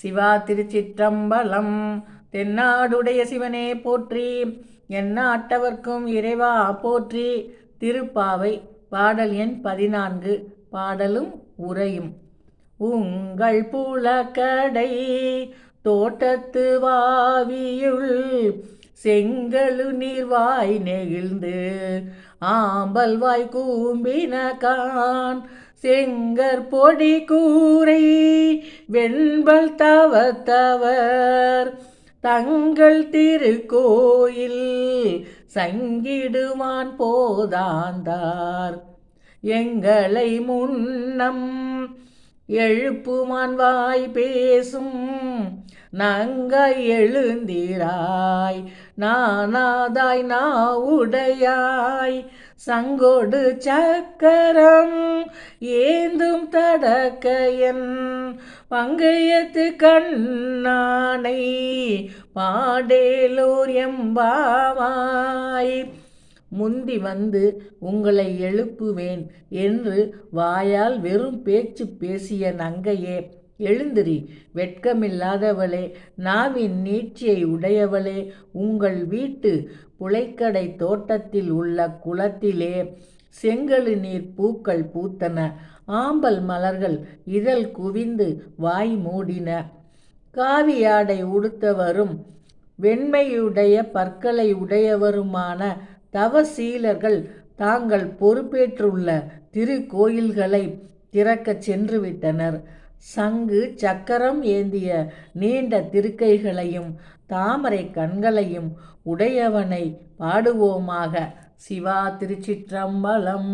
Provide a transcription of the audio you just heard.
சிவா திருச்சிற்றம்பலம். தென்னாடுடைய சிவனே போற்றி எண்ணாட்டவர்க்கும் இறைவா போற்றி. திருப்பாவை பாடல் எண் பதினான்கு பாடலும் உரையும். உங்கள் புலக்கடை தோட்டத்து வாவியுள் செங்கழு நீர்வாய் நெகிழ்ந்து ஆம்பல் வாய் கூம்பின கான் செங்கற் பொடி கூரை வெண்பல் தவத்தவர். தங்கள் திருக்கோயில் சங்கிடுவான் போதாந்தார். எங்களை முன்னம் எழுப்புமான் வாய் பேசும். நங்கை எழுந்திராய் நானாதாய் நாவுடையாய். சங்கொடு சக்கரம் ஏந்தும் தடக்கையன். பங்கையத்து கண்ணானை பாடேலூர் எம்பாவாய். முந்தி வந்து உங்களை எழுப்புவேன் என்று வாயால் வெறும் பேச்சு பேசிய நங்கையே எழுந்திரி வெட்கமில்லாதவளே நாவின் நீட்சியை உடையவளே உங்கள் வீட்டு புழைக்கடை தோட்டத்தில் உள்ள குளத்திலே செங்கழு நீர் பூக்கள் பூத்தன ஆம்பல் மலர்கள் இதழ் குவிந்து வாய் மூடின. காவியாடை உடுத்தவரும் வெண்மையுடைய பற்களை உடையவருமான தவசீலர்கள் தாங்கள் பொறுப்பேற்றுள்ள திருக்கோயில்களை திறக்கச் சென்றுவிட்டனர். சங்கு சக்கரம் ஏந்திய நீண்ட திருக்கைகளையும் தாமரை கண்களையும் உடையவனை பாடுவோமாக. சிவா திருச்சிற்றம்பலம்